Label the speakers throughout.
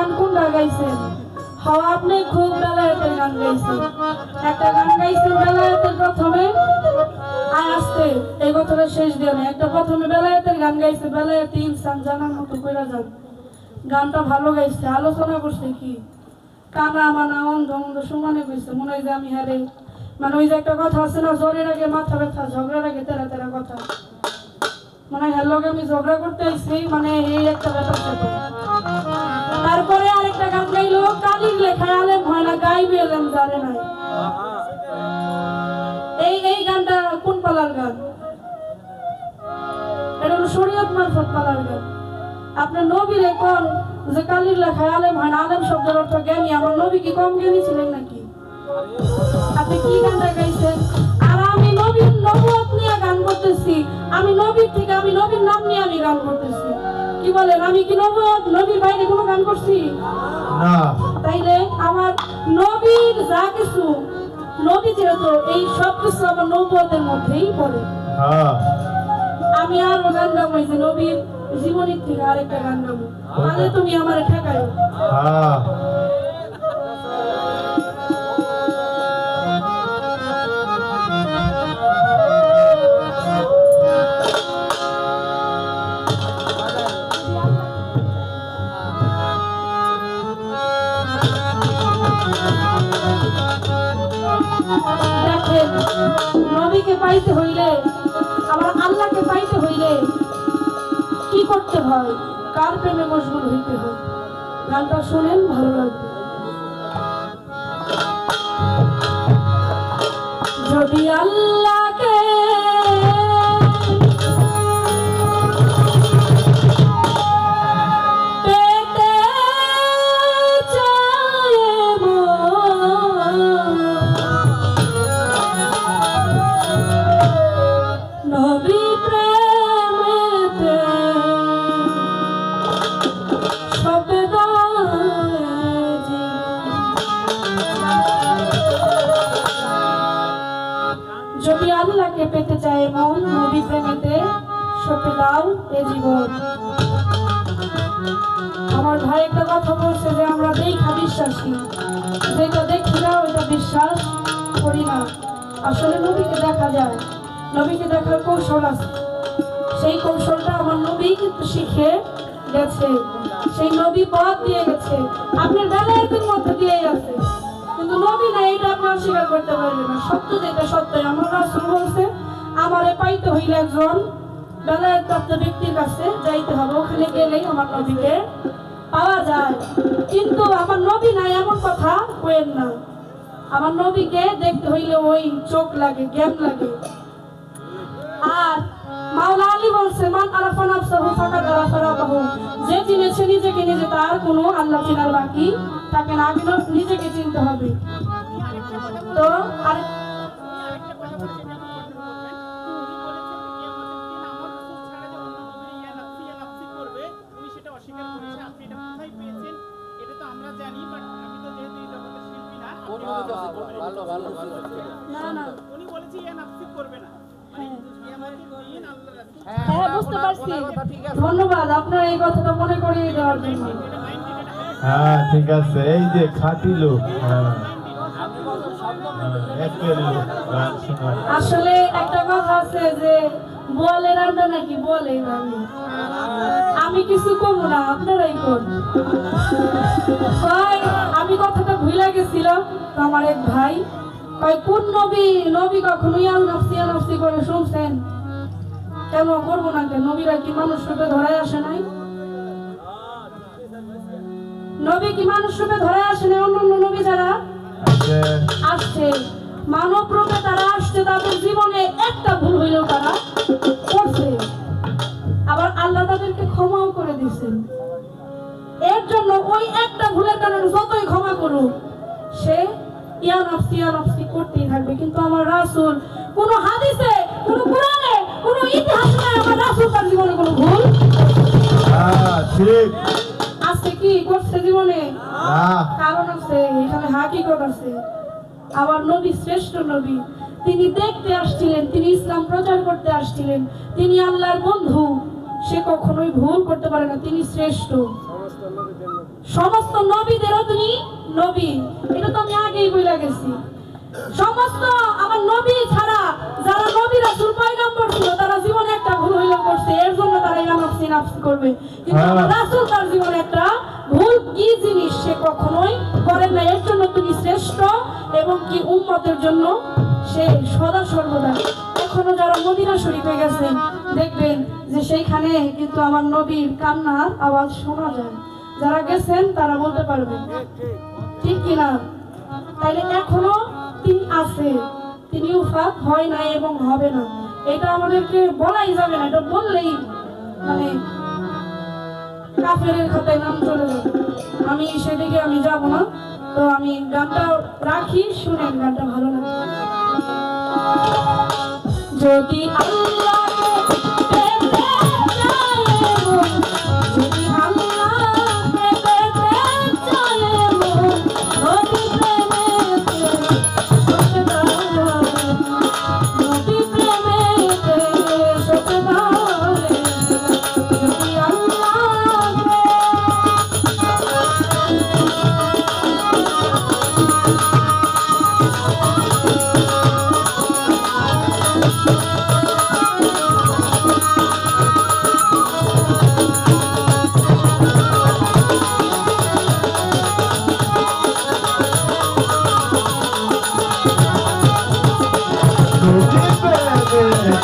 Speaker 1: গান কোনটা গাইছেন হওয়া আপনি খুব বেলায়েতের গান গাইছেন একটা গান গাইছেন বেলায়েতের প্রথমে আর আসতে, এই বছরের শেষ দিনে একটা প্রথমে বেলায়েতের গান গাইছে, বেলায়েত ইনসান জানার মতো কইরা যান। গানটা ভালো গাইছে, আলোচনা করছে কি? কানা মানা অন্ধ অন্ধ সমানে কইছে, মনে হয় যে আমি হারে। মানে ওই যে একটা কথা আছে না, জ্বরের আগে মাথা ব্যথা, ঝগড়ার আগে তেরা তেরা কথা। মানে হ্যালোকে আমি ঝগড়া করতে আসছি মানে এই একটা ব্যাপার তারপরে আরেকটা গান গাইলো, কালির লেখায় আলেম হয় না, গাইবে এলেম জানে নাই। এই এই গানটা কোন পালার গান? এটা হলো শরীয়ত মারফত পালার গান। আপনার নবীর কোন যে কালির লেখায় আলেম হয় না, আলেম শব্দের অর্থ জ্ঞানী, আমার নবী কি কম জ্ঞানী ছিলেন নাকি? আপনি কি গানটা গাইছেন? আর আমি নবীর নবুয়ত নিয়ে গান করতেছি, আমি নবীর থেকে, আমি নবীর নাম নিয়ে আমি গান করতেছি। কি বলেন? আমি কি নবদ নবীর বাইরে কোনো গান করছি?
Speaker 2: না।
Speaker 1: তাইলে আমার নবীর যা কিছু নবী যেহেতু এই সব কিছু আমার নবদের মধ্যেই পড়ে।
Speaker 2: হ্যাঁ।
Speaker 1: আমি আরও গান গাবো এই যে নবীর জীবনীর থেকে আরেকটা গান গাবো। তাহলে তুমি আমার ঠেকায় পাইতে হইলে, আমার আল্লাহকে পাইতে হইলে কি করতে হয়? কার প্রেমে মশগুল হইতে হয়? গানটা শোনেন, ভালো লাগবে। যদি আল্লাহকে কৌশল আছে। সেই কৌশলটা আমার নবী কিন্তু শিখে গেছে। সেই নবী পথ দিয়ে গেছে। আপনার বেলায়েতের মধ্যে দিয়েই আছে। কিন্তু নবী না এটা আপনি অস্বীকার করতে পারবেন না। সত্য যেটা সত্য, আমার রাসূল বলছে, আমারে পাইতে হইলে একজন বেলায়েত প্রাপ্ত ব্যক্তির কাছে যাইতে হবে। ওখানে গেলেই আমার নবীকে পাওয়া যায়। কিন্তু আমার নবী নাই, এমন কথা কোয়েন না। আমার নবীকে দেখতে হইলে ওই চোখ লাগে, জ্ঞান লাগে। আর মাওলা আলী বলছে মান আরাফা নাফসাহু ফাকাদ আরাফা রাব্বাহু যে চিনেছে নিজেকে নিজে তার কোনো আল্লাহ চিনার বাকি তাকে না। আগে নিজেকে চিনতে হবে। তো আর
Speaker 3: ভালো ভালো ভালো
Speaker 1: না না।
Speaker 4: উনি বলেছে ইয়া নাফসি করবে না।
Speaker 1: হ্যাঁ বুঝতে পারছি। ধন্যবাদ আপনার এই কথাটা মনে করিয়ে দেওয়ার জন্য।
Speaker 2: হ্যাঁ ঠিক আছে। এই যে খাঁটি লোক হ্যাঁ।
Speaker 1: আসলে একটা কথা আছে যে বলে রান্না নাকি বলে আমি আমি কিছু করব না আপনারাই কর ভাই আমি কথাটা ভুলে গেছিলাম আমার এক ভাই কয় কোন নবী? নবী কখনো ইয়াল নফসি ইয়া নফসি করে শুনছেন? কেন করব না কেন? নবীরা কি মানুষ রূপে ধরায় আসে নাই? নবী কি মানুষ রূপে ধরায় আসে নাই? অন্য অন্য নবী যারা আসছে মানব রূপে তারা আসছে তাদের জীবনে একটা ভুল হইলেও তারা করছে। আবার আল্লাহ তাদেরকে ক্ষমাও করে দিয়েছেন। এর জন্য ওই একটা ভুলের কারণে যতই ক্ষমা করুক সে ইয়া নফসি ইয়া নফসি করতেই থাকবে কিন্তু আমার রাসূল কোন হাদিসে কোন কোরআনে কোন ইতিহাসে আমার রাসূল তার জীবনে কোনো ভুল
Speaker 2: হ্যাঁ ঠিক
Speaker 1: আছে কি? করছে জীবনে? কারণ আছে এখানে হাকিকত আছে। আবার নবী শ্রেষ্ঠ নবী তিনি দেখতে আসছিলেন তিনি ইসলাম প্রচার করতে আসছিলেন তিনি আল্লাহর বন্ধু। সে কখনোই ভুল করতে পারে না তিনি শ্রেষ্ঠ। সমস্ত নবীদেরও তুমি নবী। এটা তো আমি আগেই বলে গেছি। সমস্ত আমার নবী ছাড়া যারা নবী রাসূল পয়গম্বর ছিল তারা জীবনে একটা ভুল হইল করছে। এর জন্য তারা এই নাফসি নাফসি করবে। কিন্তু
Speaker 2: হ্যাঁ।
Speaker 1: রাসূল তার জীবনে একটা ভুল কি জিনিস সে কখনোই করেন না এর জন্য তুমি শ্রেষ্ঠ এবং কি উম্মতের জন্য সে সদা সর্বদা। এখনও যারা মদিনা শরীফে গেছেন দেখবেন যে সেইখানে কিন্তু আমার নবীর কান্নার আওয়াজ শোনা যায়। যারা গেছেন তারা বলতে পারবেন ঠিক কিনা? তাইলে এখনও তিনি আছে? তিনি উফাত হয় না এবং হবে না। এটা আমাদেরকে বলাই যাবে না, এটা বললেই মানে কাফের খাতায় নাম চলে আমি সেদিকে আমি যাব না, তো আমি গানটা রাখি শুনে গানটা ভালো লাগে যদি আল্লাহকে Thank you.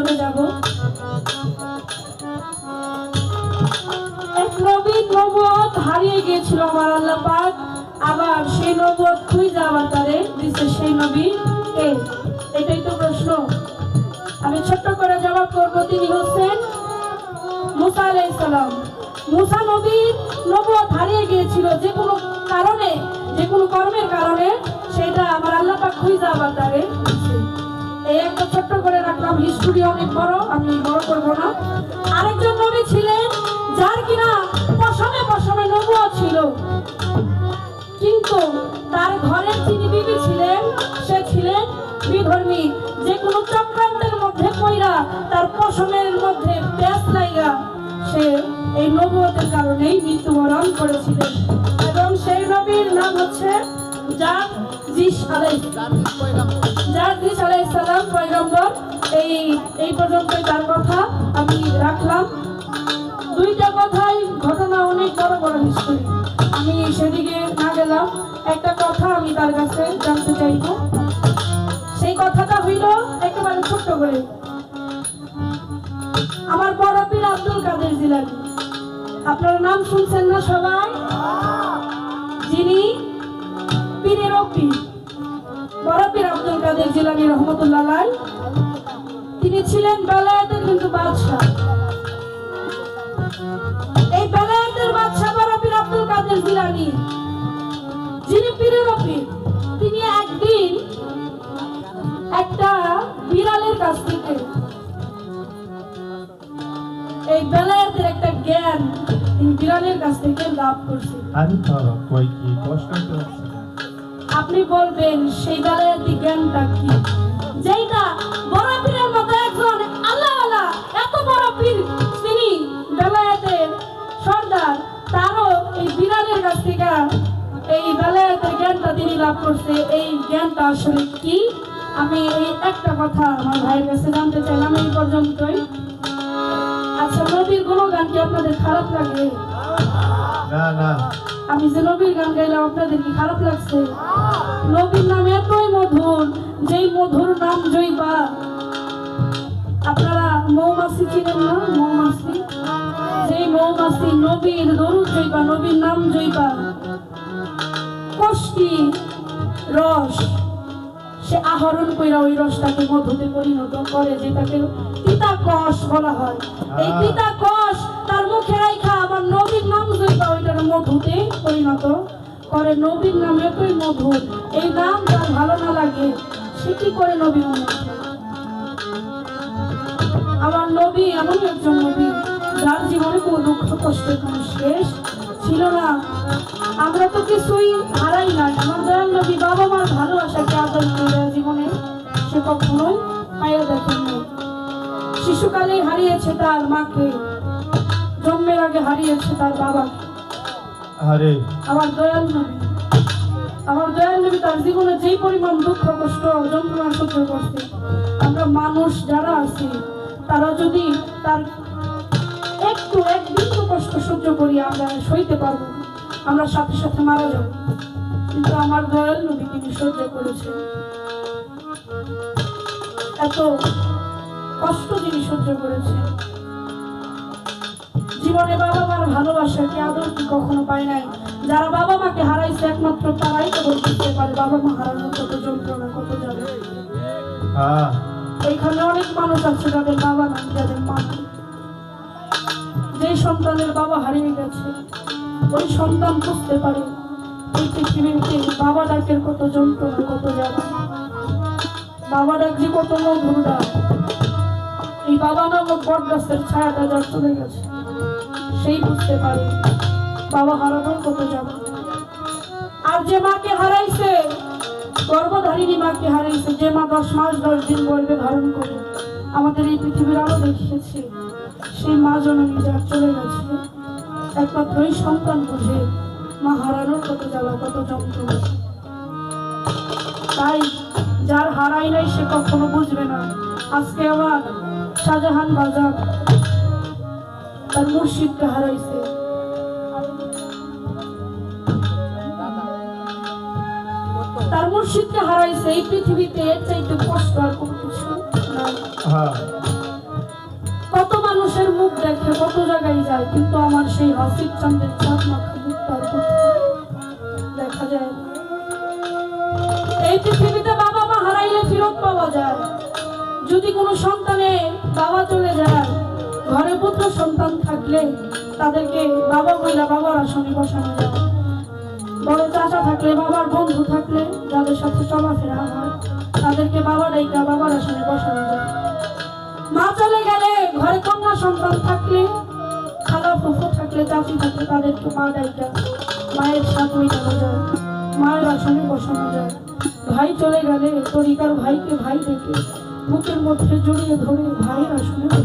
Speaker 1: চলে যাব। এক নবীন নবুয়ত হারিয়ে গিয়েছিল আমার আল্লাহ পাক। আবার সেই নবুয়ত খুঁজে আবার তারে দিচ্ছে সেই নবী। কে এটাই তো প্রশ্ন। আমি ছোট্ট করে জবাব করব, তিনি হচ্ছেন মুসা আলাইহিস সালাম। মুসা নবীর নবুয়ত হারিয়ে গিয়েছিল যে কোনো কারণে, যে কোনো কর্মের কারণে, সেটা আমার আল্লাহ খুঁজে আবার তারে। এই একটা ছোট্ট করে রাখলাম। হিস্টোরি অনেক বড়, আমি বড় করব না। আরেকজন নবী ছিলেন, যার কিনা পশমে পশমে নবুয়া ছিল। কিন্তু তার ঘরের যিনি বিবি ছিলেন, সে ছিলেন বিধর্মী। যে কোনো চক্রান্তের মধ্যে কইরা তার পশমের মধ্যে প্যাস লাইগা। সে এই নবুয়তের কারণেই মৃত্যুবরণ করেছিলেন। এবং সেই নবীর নাম হচ্ছে যার জিস আলাইহিস যার দিস আলাইসালাম পয়গম্বর, এই এই পর্যন্তই তার কথা আমি রাখলাম। দুইটা কথাই ঘটনা অনেক বড় বড় হিস্টোরি আমি সেদিকে না গেলাম, একটা কথা আমি তার কাছে জানতে চাইব। সেই কথাটা হইল একেবারে ছোট্ট করে। আমার বড় পীর আব্দুল কাদের জিলানি। আপনার নাম শুনছেন না সবাই? যিনি পীরের পীর আব্দুল কাদের জিলানি রহমতুল্লাহ। তিনি ছিলেন বেলায়েতের কিন্তু বাদশাহ এই বেলায়েতের বাদশাহ বরফির আব্দুল কাদের জিলানি যিনি পীরের পীর তিনি একদিন একটা বিড়ালের কাছ থেকে এই বেলায়েতের একটা জ্ঞান তিনি বিড়ালের কাছ থেকে লাভ করছে
Speaker 2: আরে বাবা কই কি কষ্ট তো না।
Speaker 1: আপনি বলবেন, সেই বেলায়েতি জ্ঞানটা কি? যেটা বড় পীরের মতো একজন আল্লাহ আল্লাহ এত বড় পীর তিনি বেলায়েতের সর্দার, তারও এই বিড়ালের কাছ থেকে এই বেলায়েতের জ্ঞানটা তিনি লাভ করছে। এই জ্ঞানটা আসলে কি? আমি এই একটা কথা আমার ভাইয়ের কাছে জানতে চাইলাম এই পর্যন্তই। আচ্ছা নবীর গুণগান কি আপনাদের খারাপ লাগে? আমি যে নবীর গান গাইলাম আপনাদের কি খারাপ লাগছে? নবীর নাম এতই মধুর যেই মধুর নাম জয়বা আপনারা মৌমাছি চিনেন না? মৌমাছি? যেই মৌমাছি নবীর দরুদ জয়বা নবীর নাম জয়বা কষ্টি রস সে আহরণ কইরা ওই রসটাকে মধুতে পরিণত করে যেটাকে তিতা কষ বলা হয়। এই। তিতা কষ তার মুখে রাইখা নবীর নাম জয়বা ওইটার মধুতে পরিণত। করে নবীর নাম এতই মধুর এই নাম যার ভালো না লাগে, সে কি করে নবী আমার নবী এমনই একজন নবী, যার জীবনে কোনো দুঃখ কষ্টের কোনো শেষ ছিল না। আমরা তো কিছুই হারাই নাই আমার দয়াল নবী বাবা মার ভালোবাসাকে আদর জীবনে? সে কখনোই পাইয়া দেখেননি। শিশুকালে হারিয়েছে তার মাকে। জন্মের আগে হারিয়েছে তার বাবা।
Speaker 2: আরে।
Speaker 1: আমার দয়াল নবী। আমার দয়াল নবী তার জীবনে যেই পরিমাণ দুঃখ কষ্ট যন্ত্রণা সহ্য করছে আমরা মানুষ যারা আছি তারা যদি তার একটু এক বিন্দু কষ্ট সহ্য করি আমরা সইতে পারব আমরা সাথে সাথে মারা যাব। কিন্তু আমার দয়াল নবী তিনি সহ্য করেছে এত কষ্ট যিনি সহ্য করেছেন। জীবনে বাবা মার ভালোবাসা কি আদর কি কখনো পায় নাই? যারা বাবা মাকে হারাইছে একমাত্র তারাই কেবল বুঝতে পারে বাবা মা হারানোর কত যন্ত্রণা কত যাবে
Speaker 2: হ্যাঁ।
Speaker 1: এইখানে অনেক মানুষ আছে যাদের বাবা নাই যাদের মা। যে সন্তানের বাবা হারিয়ে গেছে ওই সন্তান বুঝতে পারে এই পৃথিবীতে বাবা ডাকের কত যন্ত্রণা কত যাবে বাবা ডাক যে কত মধুর ডাক। এই বাবা নামক বট গাছের ছায়াটা যার চলে গেছে। সেই বুঝতে পারে। বাবা হারানোর কত যাবে আর যে মাকে হারাইছে, গর্ভধারিণী মাকে হারাইছে, যে মা দশ মাস, দশ দিন গর্ভে ধারণ করে, আমাদের এই পৃথিবীর আলো দেখিয়েছে, সেই মা জননী যার চলে গেছে। একমাত্র ওই সন্তান বুঝে মা হারানোর কত জ্বালা কত যন্ত্রণা তাই যার হারাই নাই সে কখনো বুঝবে না। আজকে আমার শাহজাহান বাজার তার মুর্শিদকে হারাইছে তার মুর্শিদকে হারাইছে। এই পৃথিবীতে এর চাইতে কষ্ট আর কোনো কিছু
Speaker 2: হ্যাঁ।
Speaker 1: কত মানুষের মুখ দেখে কত জায়গায় যায় কিন্তু আমার সেই হাসিব চন্দ্রের চাঁদ মুখটা আর দেখা যায়। এই পৃথিবীতে বাবা মা হারাইলে ফেরত পাওয়া যায়। যদি কোনো সন্তানে বাবা চলে যায় ঘরে পুত্র সন্তান থাকলে তাদেরকে বাবা মহিলা বাবার আসনে বসানো যায় বড় চাচা থাকলে, বাবার বন্ধু থাকলে যাদের সাথে চলাফেরা হয়। তাদেরকে বাবা ডাইকা, বাবার আসনে বসানো যায়। মা চলে গেলে ঘরে কন্যা সন্তান থাকলে, খালা ফুফু থাকলে, চাচি থাকলে তাদেরকে মা ডাইকা, মায়ের সাথ মেটানো যায়। মায়ের আসনে বসানো যায়। ভাই চলে গেলে তরিকার ভাইকে ভাই ডেকে, বুকের মধ্যে জড়িয়ে ধরে ভাইয়ের আসনে